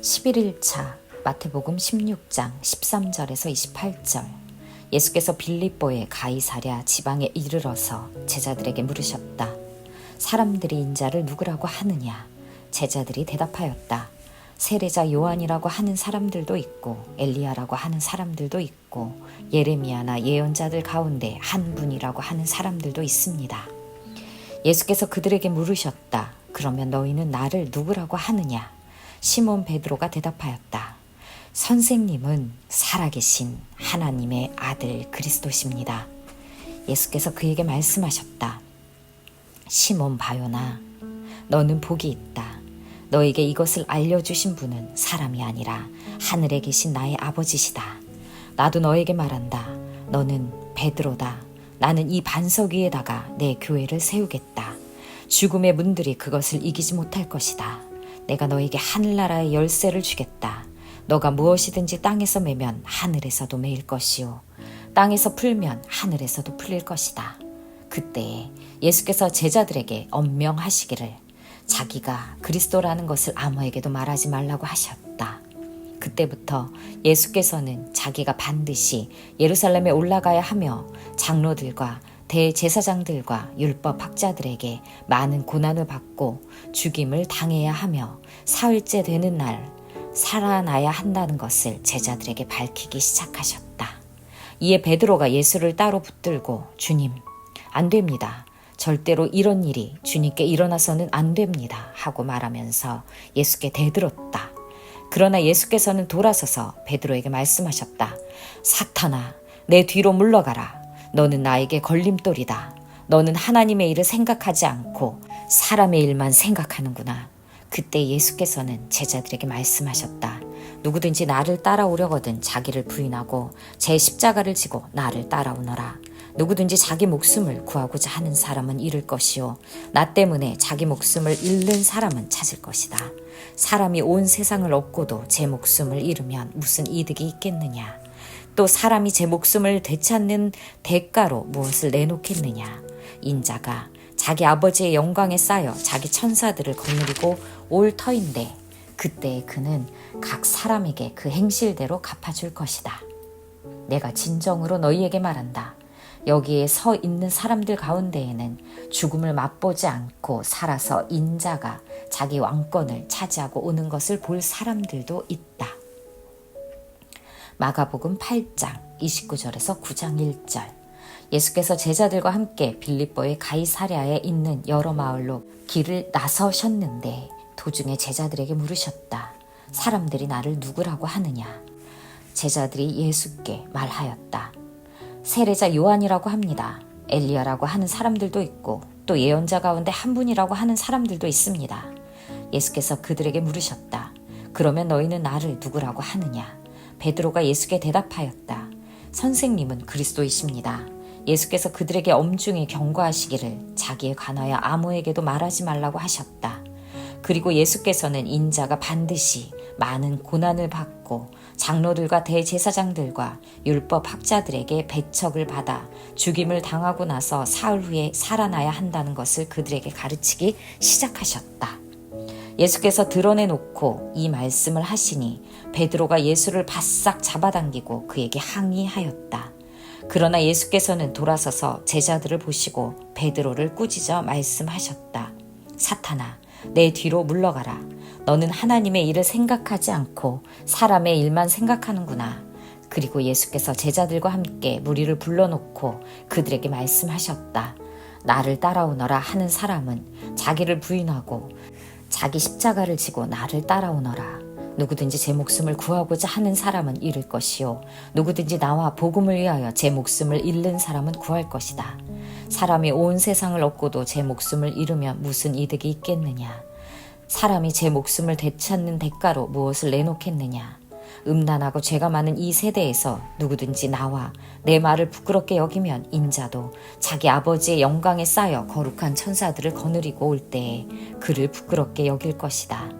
11일차 마태복음 16장 13절에서 28절 예수께서 빌립보의 가이사랴 지방에 이르러서 제자들에게 물으셨다. 사람들이 인자를 누구라고 하느냐? 제자들이 대답하였다. 세례자 요한이라고 하는 사람들도 있고 엘리야라고 하는 사람들도 있고 예레미야나 예언자들 가운데 한 분이라고 하는 사람들도 있습니다. 예수께서 그들에게 물으셨다. 그러면 너희는 나를 누구라고 하느냐? 시몬 베드로가 대답하였다. 선생님은 살아계신 하나님의 아들 그리스도십니다. 예수께서 그에게 말씀하셨다. 시몬 바요나, 너는 복이 있다. 너에게 이것을 알려주신 분은 사람이 아니라 하늘에 계신 나의 아버지시다. 나도 너에게 말한다. 너는 베드로다. 나는 이 반석 위에다가 내 교회를 세우겠다. 죽음의 문들이 그것을 이기지 못할 것이다. 내가 너에게 하늘나라의 열쇠를 주겠다. 너가 무엇이든지 땅에서 매면 하늘에서도 매일 것이요. 땅에서 풀면 하늘에서도 풀릴 것이다. 그때 예수께서 제자들에게 엄명하시기를 자기가 그리스도라는 것을 아무에게도 말하지 말라고 하셨다. 그때부터 예수께서는 자기가 반드시 예루살렘에 올라가야 하며 장로들과 대제사장들과 율법 학자들에게 많은 고난을 받고 죽임을 당해야 하며 사흘째 되는 날 살아나야 한다는 것을 제자들에게 밝히기 시작하셨다. 이에 베드로가 예수를 따로 붙들고 주님, 안 됩니다. 절대로 이런 일이 주님께 일어나서는 안 됩니다. 하고 말하면서 예수께 대들었다. 그러나 예수께서는 돌아서서 베드로에게 말씀하셨다. 사탄아, 내 뒤로 물러가라. 너는 나에게 걸림돌이다. 너는 하나님의 일을 생각하지 않고 사람의 일만 생각하는구나. 그때 예수께서는 제자들에게 말씀하셨다. 누구든지 나를 따라오려거든 자기를 부인하고 제 십자가를 지고 나를 따라오너라. 누구든지 자기 목숨을 구하고자 하는 사람은 잃을 것이요. 나 때문에 자기 목숨을 잃는 사람은 찾을 것이다. 사람이 온 세상을 얻고도 제 목숨을 잃으면 무슨 이득이 있겠느냐. 또 사람이 제 목숨을 되찾는 대가로 무엇을 내놓겠느냐. 인자가 자기 아버지의 영광에 쌓여 자기 천사들을 거느리고 올 터인데 그때 그는 각 사람에게 그 행실대로 갚아줄 것이다. 내가 진정으로 너희에게 말한다. 여기에 서 있는 사람들 가운데에는 죽음을 맛보지 않고 살아서 인자가 자기 왕권을 차지하고 오는 것을 볼 사람들도 있다. 마가복음 8장 29절에서 9장 1절 예수께서 제자들과 함께 빌립보의 가이사랴에 있는 여러 마을로 길을 나서셨는데 도중에 제자들에게 물으셨다. 사람들이 나를 누구라고 하느냐? 제자들이 예수께 말하였다. 세례자 요한이라고 합니다. 엘리야라고 하는 사람들도 있고 또 예언자 가운데 한 분이라고 하는 사람들도 있습니다. 예수께서 그들에게 물으셨다. 그러면 너희는 나를 누구라고 하느냐? 베드로가 예수께 대답하였다. 선생님은 그리스도이십니다. 예수께서 그들에게 엄중히 경고하시기를 자기에 관하여 아무에게도 말하지 말라고 하셨다. 그리고 예수께서는 인자가 반드시 많은 고난을 받고 장로들과 대제사장들과 율법 학자들에게 배척을 받아 죽임을 당하고 나서 사흘 후에 살아나야 한다는 것을 그들에게 가르치기 시작하셨다. 예수께서 드러내놓고 이 말씀을 하시니 베드로가 예수를 바싹 잡아당기고 그에게 항의하였다. 그러나 예수께서는 돌아서서 제자들을 보시고 베드로를 꾸짖어 말씀하셨다. 사탄아, 내 뒤로 물러가라. 너는 하나님의 일을 생각하지 않고 사람의 일만 생각하는구나. 그리고 예수께서 제자들과 함께 무리를 불러놓고 그들에게 말씀하셨다. 나를 따라오너라 하는 사람은 자기를 부인하고 자기 십자가를 지고 나를 따라오너라. 누구든지 제 목숨을 구하고자 하는 사람은 잃을 것이요. 누구든지 나와 복음을 위하여 제 목숨을 잃는 사람은 구할 것이다. 사람이 온 세상을 얻고도 제 목숨을 잃으면 무슨 이득이 있겠느냐. 사람이 제 목숨을 되찾는 대가로 무엇을 내놓겠느냐. 음란하고 죄가 많은 이 세대에서 누구든지 나와 내 말을 부끄럽게 여기면 인자도 자기 아버지의 영광에 쌓여 거룩한 천사들을 거느리고 올 때에 그를 부끄럽게 여길 것이다.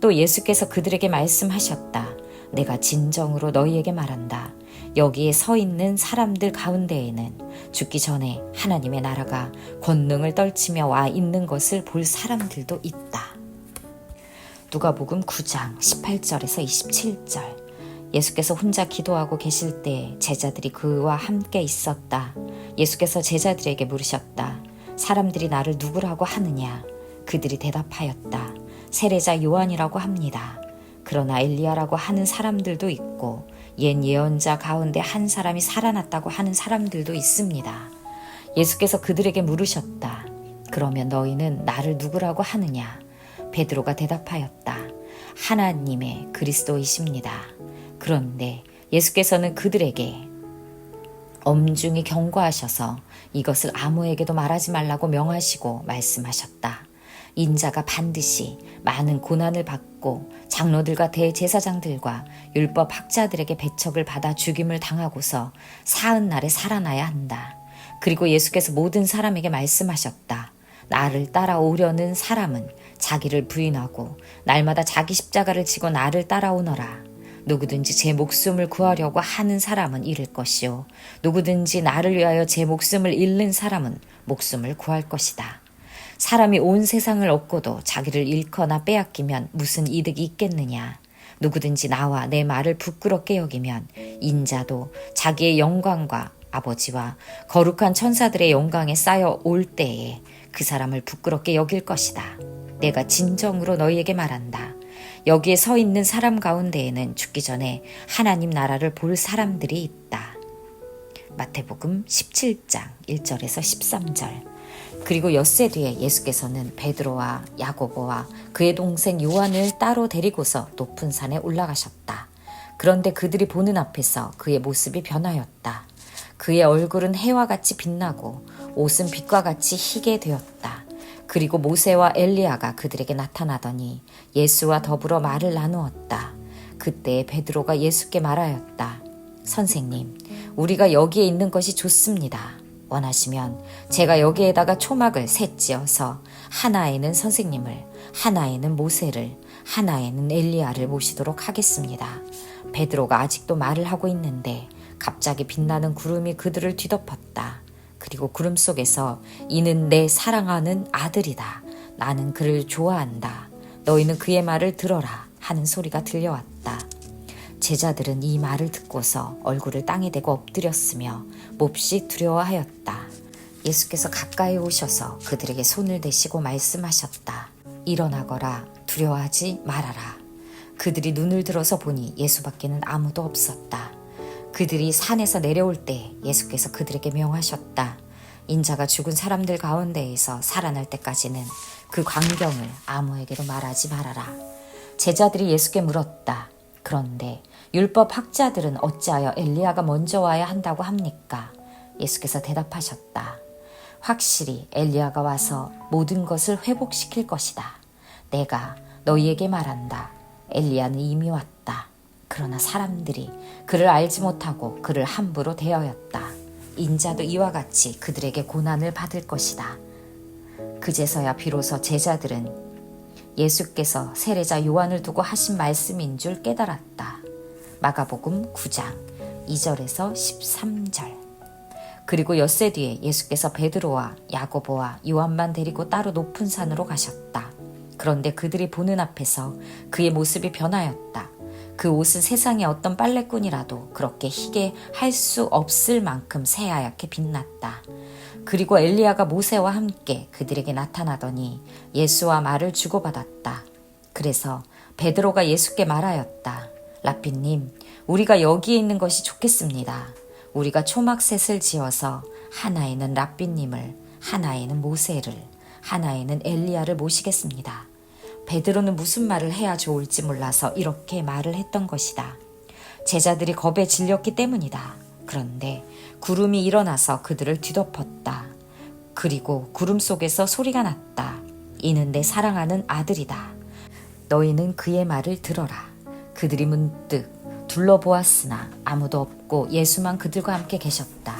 또 예수께서 그들에게 말씀하셨다. 내가 진정으로 너희에게 말한다. 여기에 서 있는 사람들 가운데에는 죽기 전에 하나님의 나라가 권능을 떨치며 와 있는 것을 볼 사람들도 있다. 누가복음 9장 18절에서 27절. 예수께서 혼자 기도하고 계실 때 제자들이 그와 함께 있었다. 예수께서 제자들에게 물으셨다. 사람들이 나를 누구라고 하느냐? 그들이 대답하였다. 세례자 요한이라고 합니다. 그러나 엘리야라고 하는 사람들도 있고 옛 예언자 가운데 한 사람이 살아났다고 하는 사람들도 있습니다. 예수께서 그들에게 물으셨다. 그러면 너희는 나를 누구라고 하느냐? 베드로가 대답하였다. 하나님의 그리스도이십니다. 그런데 예수께서는 그들에게 엄중히 경고하셔서 이것을 아무에게도 말하지 말라고 명하시고 말씀하셨다. 인자가 반드시 많은 고난을 받고 장로들과 대제사장들과 율법 학자들에게 배척을 받아 죽임을 당하고서 사흔 날에 살아나야 한다. 그리고 예수께서 모든 사람에게 말씀하셨다. 나를 따라오려는 사람은 자기를 부인하고 날마다 자기 십자가를 지고 나를 따라오너라. 누구든지 제 목숨을 구하려고 하는 사람은 잃을 것이요. 누구든지 나를 위하여 제 목숨을 잃는 사람은 목숨을 구할 것이다. 사람이 온 세상을 얻고도 자기를 잃거나 빼앗기면 무슨 이득이 있겠느냐. 누구든지 나와 내 말을 부끄럽게 여기면 인자도 자기의 영광과 아버지와 거룩한 천사들의 영광에 쌓여 올 때에 그 사람을 부끄럽게 여길 것이다. 내가 진정으로 너희에게 말한다. 여기에 서 있는 사람 가운데에는 죽기 전에 하나님 나라를 볼 사람들이 있다. 마태복음 17장 1절에서 13절. 그리고 엿새 뒤에 예수께서는 베드로와 야고보와 그의 동생 요한을 따로 데리고서 높은 산에 올라가셨다. 그런데 그들이 보는 앞에서 그의 모습이 변하였다. 그의 얼굴은 해와 같이 빛나고 옷은 빛과 같이 희게 되었다. 그리고 모세와 엘리야가 그들에게 나타나더니 예수와 더불어 말을 나누었다. 그때 베드로가 예수께 말하였다. 선생님, 우리가 여기에 있는 것이 좋습니다. 원하시면 제가 여기에다가 초막을 셋 지어서 하나에는 선생님을, 하나에는 모세를, 하나에는 엘리야를 모시도록 하겠습니다. 베드로가 아직도 말을 하고 있는데 갑자기 빛나는 구름이 그들을 뒤덮었다. 그리고 구름 속에서 이는 내 사랑하는 아들이다. 나는 그를 좋아한다. 너희는 그의 말을 들어라. 하는 소리가 들려왔다. 제자들은 이 말을 듣고서 얼굴을 땅에 대고 엎드렸으며 몹시 두려워하였다. 예수께서 가까이 오셔서 그들에게 손을 대시고 말씀하셨다. 일어나거라 두려워하지 말아라. 그들이 눈을 들어서 보니 예수밖에는 아무도 없었다. 그들이 산에서 내려올 때 예수께서 그들에게 명하셨다. 인자가 죽은 사람들 가운데에서 살아날 때까지는 그 광경을 아무에게도 말하지 말아라. 제자들이 예수께 물었다. 그런데 율법 학자들은 어찌하여 엘리야가 먼저 와야 한다고 합니까? 예수께서 대답하셨다. 확실히 엘리야가 와서 모든 것을 회복시킬 것이다. 내가 너희에게 말한다. 엘리야는 이미 왔다. 그러나 사람들이 그를 알지 못하고 그를 함부로 대하였다. 인자도 이와 같이 그들에게 고난을 받을 것이다. 그제서야 비로소 제자들은 예수께서 세례자 요한을 두고 하신 말씀인 줄 깨달았다. 마가복음 9장 2절에서 13절. 그리고 엿새 뒤에 예수께서 베드로와 야고보와 요한만 데리고 따로 높은 산으로 가셨다. 그런데 그들이 보는 앞에서 그의 모습이 변하였다. 그 옷은 세상의 어떤 빨래꾼이라도 그렇게 희게 할 수 없을 만큼 새하얗게 빛났다. 그리고 엘리야가 모세와 함께 그들에게 나타나더니 예수와 말을 주고받았다. 그래서 베드로가 예수께 말하였다. 라피님, 우리가 여기에 있는 것이 좋겠습니다. 우리가 초막셋을 지어서 하나에는 라삐님을, 하나에는 모세를, 하나에는 엘리야를 모시겠습니다. 베드로는 무슨 말을 해야 좋을지 몰라서 이렇게 말을 했던 것이다. 제자들이 겁에 질렸기 때문이다. 그런데 구름이 일어나서 그들을 뒤덮었다. 그리고 구름 속에서 소리가 났다. 이는 내 사랑하는 아들이다. 너희는 그의 말을 들어라. 그들이 문득 둘러보았으나 아무도 없고 예수만 그들과 함께 계셨다.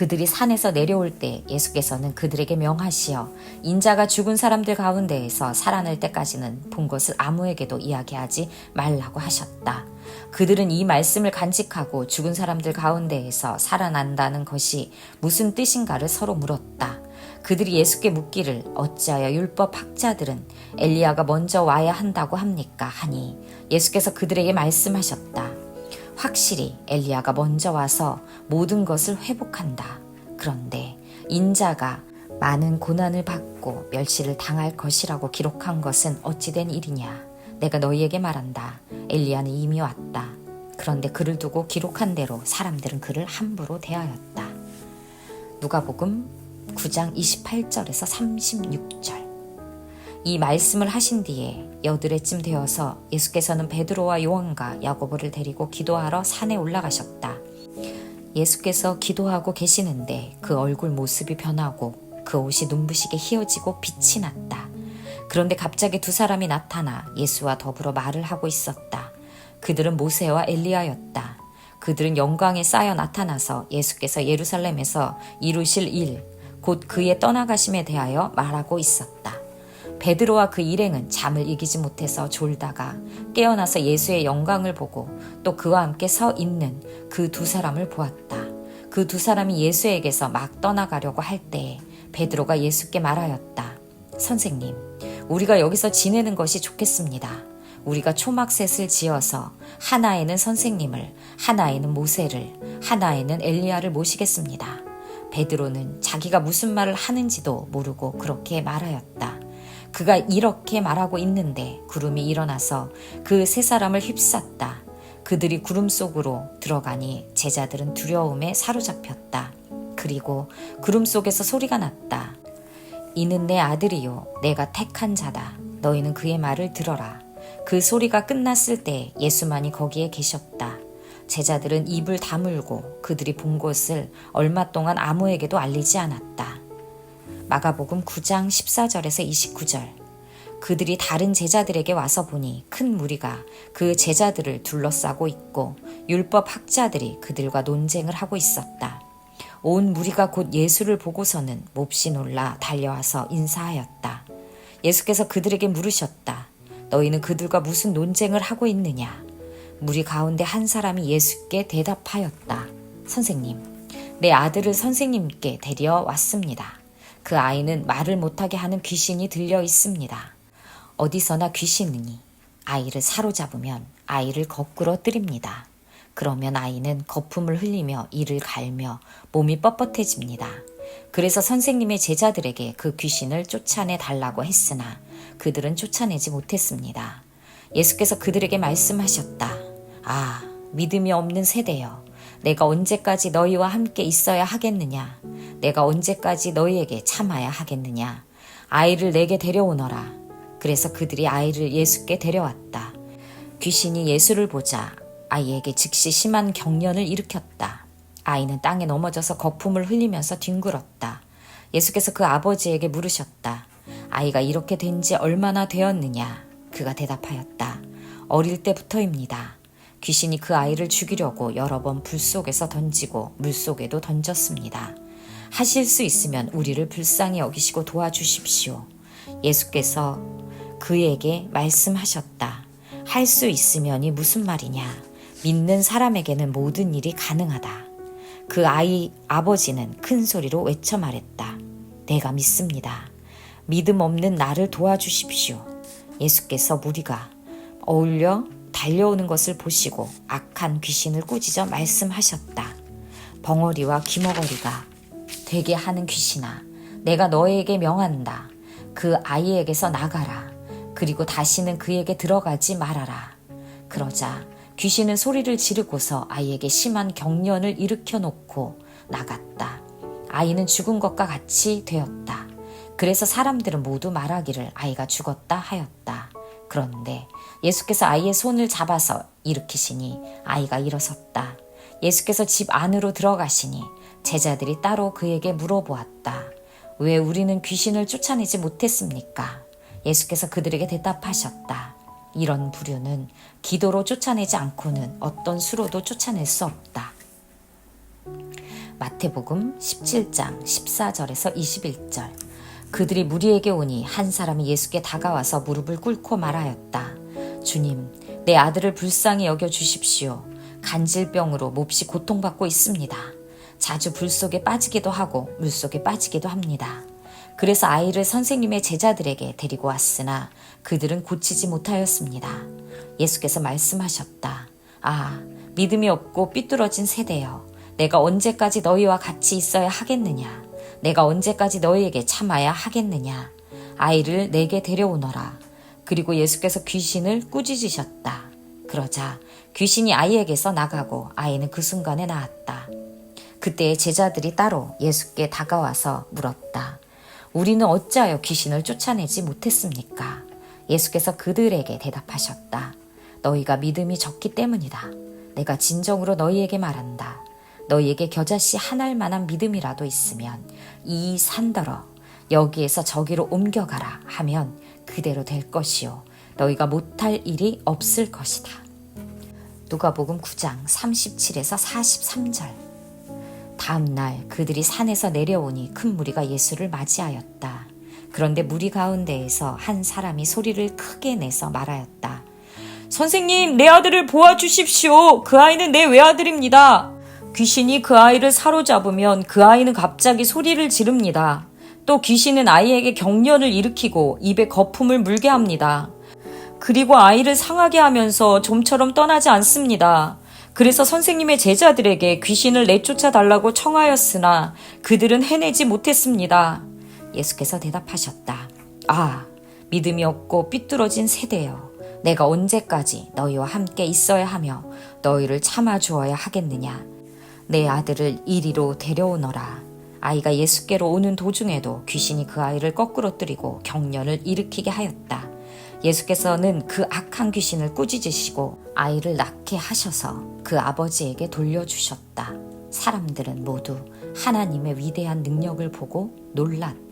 그들이 산에서 내려올 때 예수께서는 그들에게 명하시어 인자가 죽은 사람들 가운데에서 살아날 때까지는 본 것을 아무에게도 이야기하지 말라고 하셨다. 그들은 이 말씀을 간직하고 죽은 사람들 가운데에서 살아난다는 것이 무슨 뜻인가를 서로 물었다. 그들이 예수께 묻기를 어찌하여 율법 학자들은 엘리야가 먼저 와야 한다고 합니까? 하니 예수께서 그들에게 말씀하셨다. 확실히 엘리야가 먼저 와서 모든 것을 회복한다. 그런데 인자가 많은 고난을 받고 멸시를 당할 것이라고 기록한 것은 어찌된 일이냐? 내가 너희에게 말한다. 엘리야는 이미 왔다. 그런데 그를 두고 기록한 대로 사람들은 그를 함부로 대하였다. 누가복음 9장 28절에서 36절. 이 말씀을 하신 뒤에 여드레쯤 되어서 예수께서는 베드로와 요한과 야고보를 데리고 기도하러 산에 올라가셨다. 예수께서 기도하고 계시는데 그 얼굴 모습이 변하고 그 옷이 눈부시게 휘어지고 빛이 났다. 그런데 갑자기 두 사람이 나타나 예수와 더불어 말을 하고 있었다. 그들은 모세와 엘리야였다. 그들은 영광에 쌓여 나타나서 예수께서 예루살렘에서 이루실 일, 곧 그의 떠나가심에 대하여 말하고 있었다. 베드로와 그 일행은 잠을 이기지 못해서 졸다가 깨어나서 예수의 영광을 보고 또 그와 함께 서 있는 그 두 사람을 보았다. 그 두 사람이 예수에게서 막 떠나가려고 할 때에 베드로가 예수께 말하였다. 선생님, 우리가 여기서 지내는 것이 좋겠습니다. 우리가 초막셋을 지어서 하나에는 선생님을, 하나에는 모세를, 하나에는 엘리야를 모시겠습니다. 베드로는 자기가 무슨 말을 하는지도 모르고 그렇게 말하였다. 그가 이렇게 말하고 있는데 구름이 일어나서 그 세 사람을 휩쌌다. 그들이 구름 속으로 들어가니 제자들은 두려움에 사로잡혔다. 그리고 구름 속에서 소리가 났다. 이는 내 아들이요. 내가 택한 자다. 너희는 그의 말을 들어라. 그 소리가 끝났을 때 예수만이 거기에 계셨다. 제자들은 입을 다물고 그들이 본 것을 얼마 동안 아무에게도 알리지 않았다. 마가복음 9장 14절에서 29절. 그들이 다른 제자들에게 와서 보니 큰 무리가 그 제자들을 둘러싸고 있고 율법 학자들이 그들과 논쟁을 하고 있었다. 온 무리가 곧 예수를 보고서는 몹시 놀라 달려와서 인사하였다. 예수께서 그들에게 물으셨다. 너희는 그들과 무슨 논쟁을 하고 있느냐? 무리 가운데 한 사람이 예수께 대답하였다. 선생님, 내 아들을 선생님께 데려 왔습니다. 그 아이는 말을 못하게 하는 귀신이 들려 있습니다. 어디서나 귀신이 아이를 사로잡으면 아이를 거꾸로 뜨립니다. 그러면 아이는 거품을 흘리며 이를 갈며 몸이 뻣뻣해집니다. 그래서 선생님의 제자들에게 그 귀신을 쫓아내 달라고 했으나 그들은 쫓아내지 못했습니다. 예수께서 그들에게 말씀하셨다. 아, 믿음이 없는 세대여. 내가 언제까지 너희와 함께 있어야 하겠느냐? 내가 언제까지 너희에게 참아야 하겠느냐? 아이를 내게 데려오너라. 그래서 그들이 아이를 예수께 데려왔다. 귀신이 예수를 보자 아이에게 즉시 심한 경련을 일으켰다. 아이는 땅에 넘어져서 거품을 흘리면서 뒹굴었다. 예수께서 그 아버지에게 물으셨다. 아이가 이렇게 된 지 얼마나 되었느냐? 그가 대답하였다. 어릴 때부터입니다. 귀신이 그 아이를 죽이려고 여러 번 불 속에서 던지고 물 속에도 던졌습니다. 하실 수 있으면 우리를 불쌍히 여기시고 도와주십시오. 예수께서 그에게 말씀하셨다. 할 수 있으면이 무슨 말이냐? 믿는 사람에게는 모든 일이 가능하다. 그 아이 아버지는 큰 소리로 외쳐 말했다. 내가 믿습니다. 믿음 없는 나를 도와주십시오. 예수께서 무리가 어울려 달려오는 것을 보시고 악한 귀신을 꾸짖어 말씀하셨다. 벙어리와 귀머거리가 되게 하는 귀신아, 내가 너에게 명한다. 그 아이에게서 나가라. 그리고 다시는 그에게 들어가지 말아라. 그러자 귀신은 소리를 지르고서 아이에게 심한 경련을 일으켜 놓고 나갔다. 아이는 죽은 것과 같이 되었다. 그래서 사람들은 모두 말하기를 아이가 죽었다 하였다. 그런데 예수께서 아이의 손을 잡아서 일으키시니 아이가 일어섰다. 예수께서 집 안으로 들어가시니 제자들이 따로 그에게 물어보았다. 왜 우리는 귀신을 쫓아내지 못했습니까? 예수께서 그들에게 대답하셨다. 이런 부류는 기도로 쫓아내지 않고는 어떤 수로도 쫓아낼 수 없다. 마태복음 17장 14절에서 21절. 그들이 무리에게 오니 한 사람이 예수께 다가와서 무릎을 꿇고 말하였다. 주님, 내 아들을 불쌍히 여겨 주십시오. 간질병으로 몹시 고통받고 있습니다. 자주 불 속에 빠지기도 하고 물 속에 빠지기도 합니다. 그래서 아이를 선생님의 제자들에게 데리고 왔으나 그들은 고치지 못하였습니다. 예수께서 말씀하셨다. 아, 믿음이 없고 삐뚤어진 세대여. 내가 언제까지 너희와 같이 있어야 하겠느냐? 내가 언제까지 너희에게 참아야 하겠느냐? 아이를 내게 데려오너라. 그리고 예수께서 귀신을 꾸짖으셨다. 그러자 귀신이 아이에게서 나가고 아이는 그 순간에 나았다. 그때 제자들이 따로 예수께 다가와서 물었다. 우리는 어찌하여 귀신을 쫓아내지 못했습니까? 예수께서 그들에게 대답하셨다. 너희가 믿음이 적기 때문이다. 내가 진정으로 너희에게 말한다. 너희에게 겨자씨 한 알만한 믿음이라도 있으면 이 산더러 여기에서 저기로 옮겨가라 하면 그대로 될 것이요. 너희가 못할 일이 없을 것이다. 누가복음 9장 37에서 43절. 다음 날 그들이 산에서 내려오니 큰 무리가 예수를 맞이하였다. 그런데 무리 가운데에서 한 사람이 소리를 크게 내서 말하였다. 선생님, 내 아들을 보아주십시오. 그 아이는 내 외아들입니다. 귀신이 그 아이를 사로잡으면 그 아이는 갑자기 소리를 지릅니다. 또 귀신은 아이에게 경련을 일으키고 입에 거품을 물게 합니다. 그리고 아이를 상하게 하면서 좀처럼 떠나지 않습니다. 그래서 선생님의 제자들에게 귀신을 내쫓아 달라고 청하였으나 그들은 해내지 못했습니다. 예수께서 대답하셨다. 아, 믿음이 없고 삐뚤어진 세대여. 내가 언제까지 너희와 함께 있어야 하며 너희를 참아 주어야 하겠느냐. 내 아들을 이리로 데려오너라. 아이가 예수께로 오는 도중에도 귀신이 그 아이를 거꾸로 뜨리고 경련을 일으키게 하였다. 예수께서는 그 악한 귀신을 꾸짖으시고 아이를 낳게 하셔서 그 아버지에게 돌려주셨다. 사람들은 모두 하나님의 위대한 능력을 보고 놀랐다.